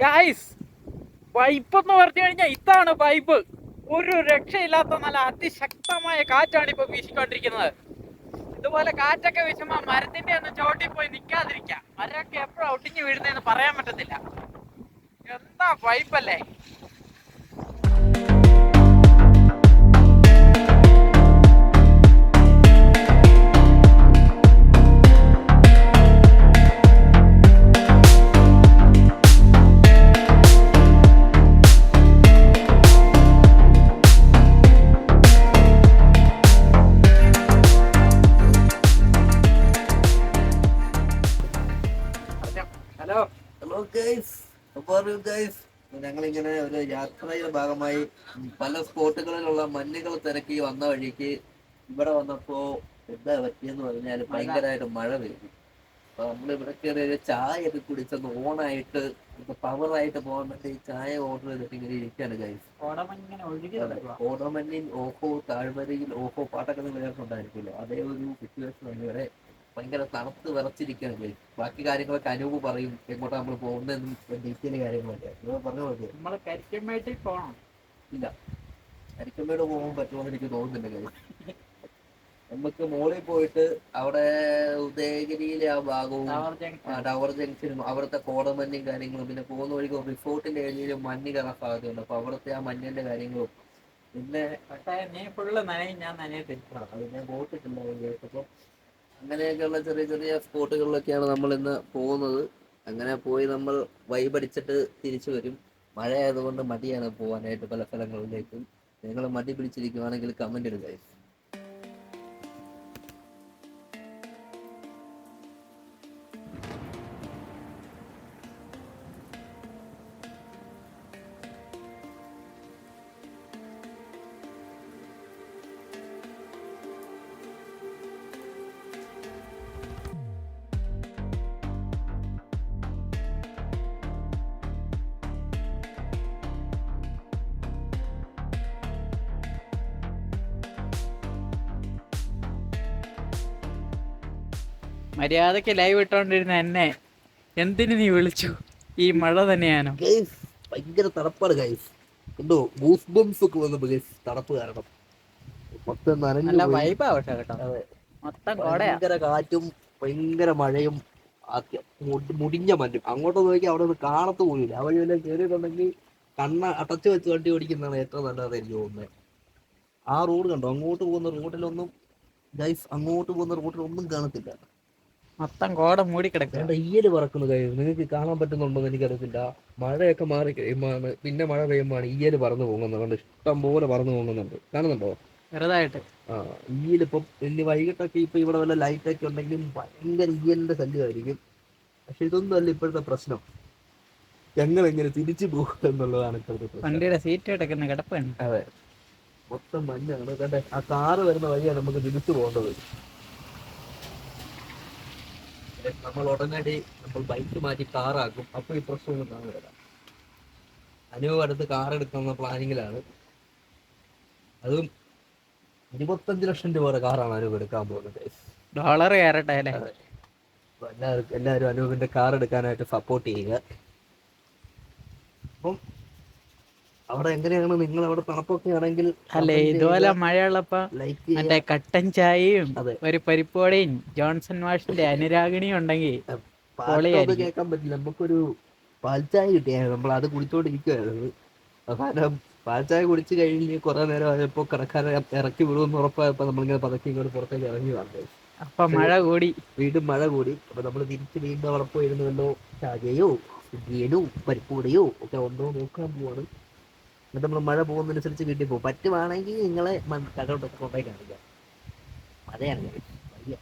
Guys pipe എന്ന് പറഞ്ഞു കഴിഞ്ഞാൽ ഇതാണ് പൈപ്പ് ഒരു രക്ഷയില്ലാത്ത നല്ല അതിശക്തമായ കാറ്റാണ് ഇപ്പൊ വീശിക്കൊണ്ടിരിക്കുന്നത്. ഇതുപോലെ കാറ്റൊക്കെ വീശുമ്പോ മരത്തിന്റെ ഒന്നും ചോട്ടി പോയി നിൽക്കാതിരിക്കുക മരമൊക്കെ എപ്പോഴും ഒട്ടിഞ്ഞു വീഴുന്നതെന്ന് പറയാൻ പറ്റത്തില്ല. എന്താ വൈബല്ലേ ഗൈസ് ഞങ്ങളിങ്ങനെ ഒരു യാത്രയുടെ ഭാഗമായി പല സ്പോട്ടുകളിലുള്ള മഞ്ഞുകൾ തിരക്കി വന്ന വഴിക്ക് ഇവിടെ വന്നപ്പോ എന്താ പറ്റിയെന്ന് പറഞ്ഞാൽ ഭയങ്കരമായിട്ട് മഴ പെയ്തു. അപ്പൊ നമ്മൾ ഇവിടെ കയറി ചായ ഒക്കെ കുടിച്ചൊന്ന് ഓണായിട്ട് പവറായിട്ട് പോകാൻ വേണ്ടി ചായ ഓർഡർ ചെയ്തിട്ട് ഇങ്ങനെ ഇരിക്കുകയാണ് ഗൈസ് ഓണമഞ്ഞിൻ ഓഹോ താഴ്വരയിൽ ഓഹോ പാട്ടൊക്കെ നിങ്ങൾ ഉണ്ടായിരിക്കില്ല അതേ ഒരു സിറ്റുവേഷൻ ആണ് ഇവിടെ. ഭയങ്കര തണുത്ത് വിറച്ചിരിക്കുകയാണ്. ബാക്കി കാര്യങ്ങളൊക്കെ അനൂപ് പറയും എങ്ങോട്ടാ നമ്മൾ പോകുന്നതെന്നും ഡീറ്റെയിൽ കാര്യങ്ങളൊക്കെ. പറഞ്ഞ പോലെ. നമ്മൾ കരിക്കമ്പേട്ടിൽ പോകണം ഇല്ല. കരിക്കമ്മയോട് പോകാൻ പറ്റുമെന്ന് എനിക്ക് തോന്നുന്നില്ല. കാര്യം നമുക്ക് മോളിൽ പോയിട്ട് അവിടെ ഉദയഗിരിയിലെ ആ ഭാഗവും ടവർ ജംഗ്ഷനും അവിടുത്തെ കോടമഞ്ഞും കാര്യങ്ങളും പിന്നെ പോകുന്ന വഴിക്ക് റിസോർട്ടിന്റെ ഏരിയയിൽ മഞ്ഞ് കയറാൻ സാധ്യതയുണ്ട്. അപ്പൊ അവിടുത്തെ ആ മഞ്ഞിന്റെ കാര്യങ്ങളും പിന്നെ പക്ഷേ നീ ഫുള്ള് നനയും. ഞാൻ നനയെ തിരിച്ചു അത് ഞാൻ പോയിട്ടില്ല. കേട്ടപ്പോൾ അങ്ങനെയൊക്കെയുള്ള ചെറിയ ചെറിയ സ്പോട്ടുകളിലൊക്കെയാണ് നമ്മൾ ഇന്ന് പോകുന്നത്. അങ്ങനെ പോയി നമ്മൾ വൈബടിച്ചിട്ട് തിരിച്ചു വരും. മഴ ആയതുകൊണ്ട് മടിയാണ് പോകാനായിട്ട് പല സ്ഥലങ്ങളിലേക്കും. നിങ്ങൾ മടി പിടിച്ചിരിക്കുവാണെങ്കിൽ കമന്റ് ഇടുക. മര്യാദയ്ക്ക് ലൈവ് ഇട്ടോണ്ടിരുന്ന എന്നെ. എന്തിനു നീ വിളിച്ചു? ഈ മഴ തന്നെയാണോ? ഭയങ്കര തണുപ്പാണ് ഗൈസ് എന്തോ ഗൂസ് ബംസ് ഒക്കെ വന്നപ്പോ ഗൈസ് തണുപ്പ് കാരണം. മൊത്തം നല്ല. വൈബാ പക്ഷെ കേട്ടോ. മൊത്തം ഭയങ്കര കാറ്റും ഭയങ്കര മഴയും മുടിഞ്ഞ മഞ്ഞും. അങ്ങോട്ട് നോക്കി അവിടെ ഒന്ന് കാണത്ത് പോലും ആ വഴി വല്ല കയറിയിട്ടുണ്ടെങ്കിൽ കണ്ണ അടച്ചു വെച്ച് വണ്ടി ഓടിക്കുന്നതാണ് ഏറ്റവും നല്ലത് എനിക്ക് തോന്നുന്നത്. ആ റോഡ് കണ്ടോ? അങ്ങോട്ട് പോകുന്ന റോഡിലൊന്നും ഗൈസ് അങ്ങോട്ട് പോകുന്ന റോഡിലൊന്നും കാണത്തില്ല. മൊത്തം കോട മൂടി കിടക്കുക ഈയൊരു പറക്കുന്നു കഴിഞ്ഞു നിങ്ങൾക്ക് കാണാൻ പറ്റുന്നുണ്ടോ എന്ന് എനിക്കറിയത്തില്ല. മഴയൊക്കെ മാറി കഴിയുമ്പോഴാണ് പിന്നെ മഴ പെയ്യുമ്പോഴാണ് ഈയൽ പറന്നു പോകുന്നത് കണ്ട് ഇഷ്ടം പോലെ പറന്നു പോകുന്നുണ്ട് കാണുന്നുണ്ടോ? ചെറുതായിട്ട്. ആ ഈയലിപ്പം ഇനി വൈകിട്ടൊക്കെ ഇപ്പൊ ഇവിടെ വല്ല ലൈറ്റ് ഒക്കെ ഉണ്ടെങ്കിലും ഭയങ്കര ഈയലിന്റെ ശല്യമായിരിക്കും പക്ഷെ ഇതൊന്നും അല്ല ഇപ്പോഴത്തെ പ്രശ്നം. ഞങ്ങൾ എങ്ങനെ തിരിച്ചു പോകും എന്നുള്ളതാണ് ഇപ്പോഴത്തെ വണ്ടിയുടെ സീറ്റ് കിടക്കുന്ന കിടപ്പാണ് അതെ. മൊത്തം മഞ്ഞാണ്. കണ്ടേ ആ കാറ് വരുന്ന വഴിയാണ് നമുക്ക് തിരിച്ചു പോകേണ്ടത്. നമ്മൾ ഉടനടി നമ്മൾ ബൈക്ക് മാറ്റി കാറാക്കും അപ്പൊ ഈ പ്രശ്നമൊന്നും വരാം. അനുവ് അടുത്ത് കാർ എടുക്കുന്ന പ്ലാനിങ്ങിലാണ് അതും ഇരുപത്തഞ്ച് ലക്ഷം രൂപയുടെ കാറാണ് അനൂപ് എടുക്കാൻ പോകുന്നത്. ഡോളർ കയറട്ടെ എല്ലാവർക്കും എല്ലാവരും അനൂപിന്റെ കാർ എടുക്കാനായിട്ട് സപ്പോർട്ട് ചെയ്യുക. അപ്പം അവിടെ എങ്ങനെയാണ് നിങ്ങൾ അവിടെ തണുപ്പൊക്കെ ആണെങ്കിൽ അല്ലേ ഇതുപോലെ മഴയുള്ളപ്പോ മറ്റേ കട്ടൻ ചായയും ഒരു പരിപ്പോടയും ജോൺസൺ വാഷിന്റെ അനുരാഗിണിയും ഉണ്ടെങ്കിൽ. കേൾക്കാൻ പറ്റില്ല. നമുക്കൊരു പാൽച്ചായ കിട്ടിയായിരുന്നു. നമ്മൾ അത് കുടിച്ചോണ്ടിരിക്കുവായിരുന്നു. അവസാനം പാൽച്ചായ കുടിച്ചു കഴിഞ്ഞ് കുറെ നേരം ആയപ്പോ കടക്കാരെ ഇറക്കി വിടുമെന്ന് ഉറപ്പായപ്പോ നമ്മളിങ്ങനെ പതുക്കെ ഇങ്ങോട്ട് പുറത്തേക്ക് ഇറങ്ങി വന്നത് അപ്പൊ മഴ കൂടി. വീണ്ടും മഴ കൂടി. അപ്പൊ നമ്മൾ തിരിച്ച് വീണ്ടും അവിടെ പോയിരുന്നു വല്ലോ ചായയോ സുഗിയനോ പരിപ്പൂടയോ ഒക്കെ ഉണ്ടോ നോക്കാൻ പോവാണ്. എന്നിട്ട് നമ്മൾ മഴ പോകുന്നതനുസരിച്ച് വീട്ടിൽ പോകും പറ്റുവാണെങ്കിൽ നിങ്ങളെ കടോട്ടൊക്കെ കൊണ്ടുപോയി കാണിക്കാം മഴയാണ്. വയ്യ.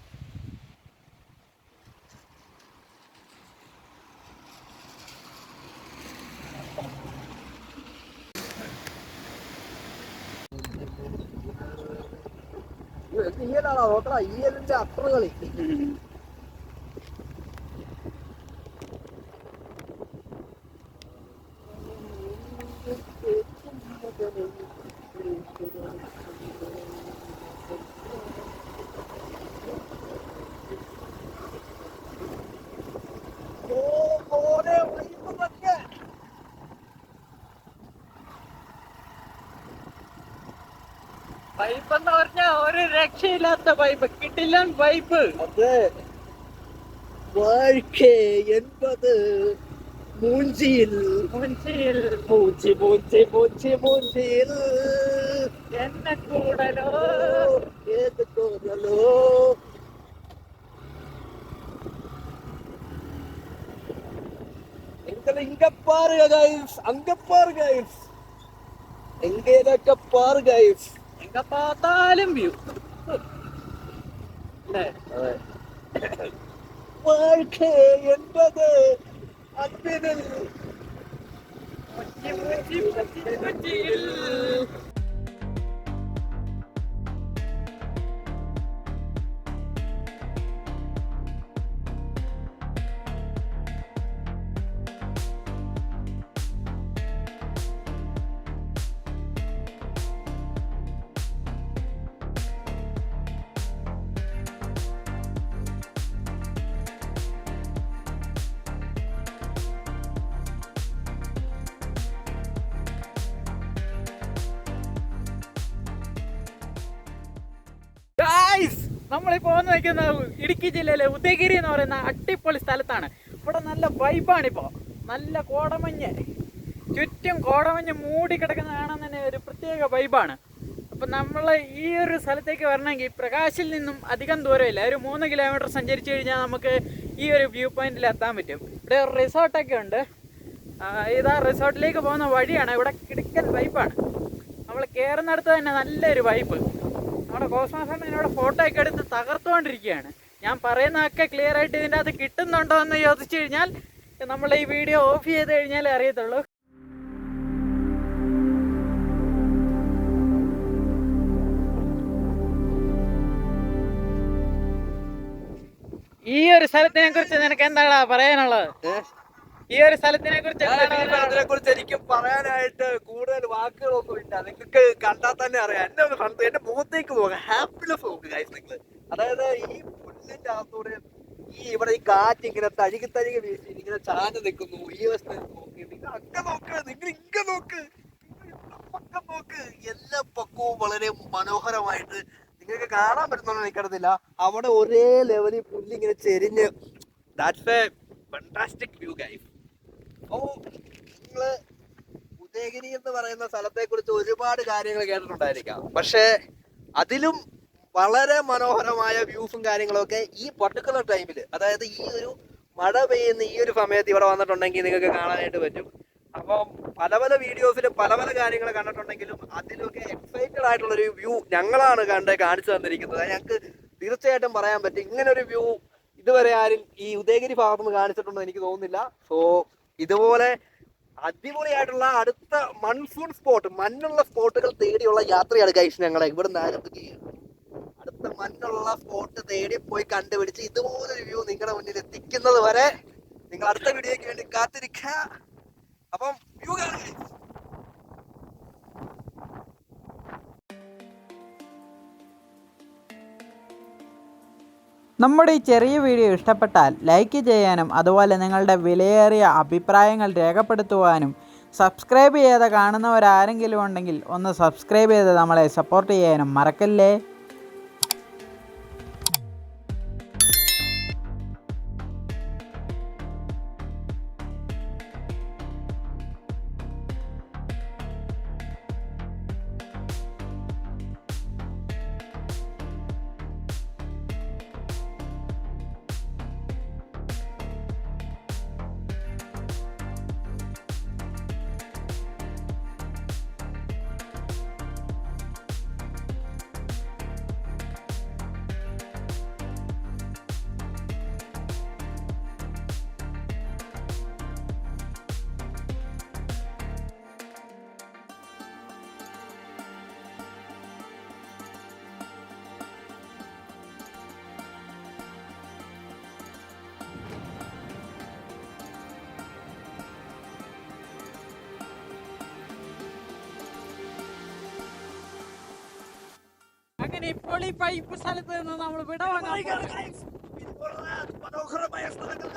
ഈയലാണോ നോക്കടാ ഈയലിന്റെ അത്ര കളി പൈപ്പ് എന്ന് പറഞ്ഞാ ഒരു രക്ഷയില്ലാത്ത പൈപ്പ് കിട്ടില്ല പൈപ്പ് അത്. എൺപത് என்பது மூஞ்சியில் മുൻസിൽ மூஞ்சி மூஞ்சி மூஞ்சி மூஞ்சியில் എന്നെ കൂടലോ ஏது கோதலோ எங்களை இங்க பாருங்க கைஸ் அங்க பாருங்க கைஸ் எங்க ഇതൊക്കെ പാറ് ഗൈസ് എങ്ക പാത്താലും വ്യൂ അല്ലേ வாழ்க்கை என்பது அன்பினில் മുച്ചി, മുച്ചി, മുച്ചി, നമ്മളിപ്പോ വന്ന് നിൽക്കുന്നത് ഇടുക്കി ജില്ലയിലെ ഉദയഗിരി എന്ന് പറയുന്ന അടിപൊളി സ്ഥലത്താണ്. ഇവിടെ നല്ല വൈബാണ് ഇപ്പോ നല്ല കോടമഞ്ഞ്. ചുറ്റും കോടമഞ്ഞ് മൂടി കിടക്കുന്ന കാണാൻ തന്നെ ഒരു പ്രത്യേക വൈബാണ് അപ്പം നമ്മൾ ഈ ഒരു സ്ഥലത്തേക്ക് വരണമെങ്കിൽ പ്രകാശിൽ നിന്നും അധികം ദൂരമില്ല. ഒരു മൂന്ന് കിലോമീറ്റർ സഞ്ചരിച്ചു കഴിഞ്ഞാൽ നമുക്ക് ഈ ഒരു വ്യൂ പോയിന്റിൽ എത്താൻ പറ്റും. ഇവിടെ ഒരു റിസോർട്ടൊക്കെ ഉണ്ട്. ഇതാ റിസോർട്ടിലേക്ക് പോകുന്ന വഴിയാണ്. ഇവിടെ കിടക്കൽ വൈബാണ് നമ്മൾ കയറുന്നിടത്ത് തന്നെ നല്ലൊരു വൈബ് നമ്മുടെ കോസ്മോസ് ഇവിടെ ഫോട്ടോ ഒക്കെ എടുത്ത് തകർത്തുകൊണ്ടിരിക്കുകയാണ്. ഞാൻ പറയുന്നതൊക്കെ ക്ലിയർ ആയിട്ട് ഇതിന്റെ അകത്ത് കിട്ടുന്നുണ്ടോ എന്ന് ചോദിച്ചു കഴിഞ്ഞാൽ നമ്മൾ ഈ വീഡിയോ ഓഫ് ചെയ്ത് കഴിഞ്ഞാലേ അറിയത്തുള്ളൂ. ഈ ഒരു സ്ഥലത്തിനെ കുറിച്ച് നിനക്ക് എന്താണ് പറയാനുള്ളത്? ഈ ഒരു സ്ഥലത്തിനെ കുറിച്ച് എന്താണ് പറയാനുള്ളത്? അതിനെ കുറിച്ച് എനിക്ക് പറയാനായിട്ട് കൂടുതൽ വാക്കുകളൊന്നും ഇല്ല നിങ്ങൾക്ക് കണ്ടാൽ തന്നെ അറിയാം. എന്നെ ഒന്ന് കണ്ടു എന്റെ മുഖത്തേക്ക് നോക്കുക ഹാപ്പിനെസ് നോക്കുക ഗൈസ് നിങ്ങൾ അതായത് ഈ പുല്ലിന്റെ അകത്തൂടെ ഈ ഇവിടെ ഈ കാറ്റ് ഇങ്ങനെ തഴുകി തഴുകി വീശി ഇങ്ങനെ ചാഞ്ഞ് നിൽക്കുന്നു. ഈ വശത്ത് നോക്ക്. നിങ്ങൾ അങ്ങ് നോക്ക്. നിങ്ങൾ ഇങ്ങ നോക്ക്. പക്കം നോക്ക്. എല്ലാ പക്കവും വളരെ മനോഹരമായിട്ട് നിങ്ങൾക്ക് കാണാൻ പറ്റുന്നുണ്ടോ എനിക്കറിയത്തില്ല. അവിടെ ഒരേ ലെവലിൽ പുല്ലിങ്ങനെ ചെരിഞ്ഞ്. That's a fantastic view guys oh നിങ്ങൾ ഉദയഗിരി എന്ന് പറയുന്ന സ്ഥലത്തെ കുറിച്ച് ഒരുപാട് കാര്യങ്ങൾ കേട്ടിട്ടുണ്ടായിരിക്കാം. പക്ഷേ അതിലും വളരെ മനോഹരമായ വ്യൂസും കാര്യങ്ങളൊക്കെ ഈ പർട്ടിക്കുലർ ടൈമിൽ അതായത് ഈ ഒരു മഴ പെയ്യുന്ന ഈ ഒരു സമയത്ത് ഇവിടെ വന്നിട്ടുണ്ടെങ്കിൽ നിങ്ങൾക്ക് കാണാനായിട്ട് പറ്റും. അപ്പം പല പല വീഡിയോസിലും പല പല കാര്യങ്ങൾ കണ്ടിട്ടുണ്ടെങ്കിലും അതിലൊക്കെ എക്സൈറ്റഡ് ആയിട്ടുള്ള ഒരു വ്യൂ ഞങ്ങളാണ് കണ്ട് കാണിച്ചു തന്നിരിക്കുന്നത്. ഞങ്ങൾക്ക് തീർച്ചയായിട്ടും പറയാൻ പറ്റും ഇങ്ങനെ ഒരു വ്യൂ ഇതുവരെ ആരും ഈ ഉദയഗിരി ഭാഗത്തുനിന്ന് കാണിച്ചിട്ടുണ്ടെന്ന് എനിക്ക് തോന്നുന്നില്ല. സോ ഇതുപോലെ അടിപൊളിയായിട്ടുള്ള അടുത്ത മൺസൂൺ സ്പോട്ട് മണ്ണുള്ള സ്പോട്ടുകൾ തേടിയുള്ള യാത്രയാണ് കഴിച്ചു ഞങ്ങളെ. ഇവിടുന്ന് ആരംഭിക്കുകയാണ് അടുത്ത മണ്ണുള്ള സ്പോട്ട് തേടി പോയി കണ്ടുപിടിച്ച് ഇതുപോലൊരു വ്യൂ നിങ്ങളുടെ മുന്നിൽ എത്തിക്കുന്നത് വരെ നിങ്ങൾ അടുത്ത വീഡിയോയ്ക്ക് വേണ്ടി കാത്തിരിക്കുക. അപ്പം വ്യൂ കാണുക. നമ്മുടെ ഈ ചെറിയ വീഡിയോ ഇഷ്ടപ്പെട്ടാൽ ലൈക്ക് ചെയ്യാനും അതുപോലെ നിങ്ങളുടെ വിലയേറിയ അഭിപ്രായങ്ങൾ രേഖപ്പെടുത്തുവാനും സബ്സ്ക്രൈബ് ചെയ്യാതെ കാണുന്നവരാരെങ്കിലും ഉണ്ടെങ്കിൽ ഒന്ന് സബ്സ്ക്രൈബ് ചെയ്ത് നമ്മളെ സപ്പോർട്ട് ചെയ്യാനും മറക്കല്ലേ? അങ്ങനെ ഇപ്പോൾ ഈ പൈപ്പ് സ്ഥലത്ത് നിന്ന് നമ്മൾ വിടവാങ്ങാൻ മനോഹരമായ സ്ഥലങ്ങൾ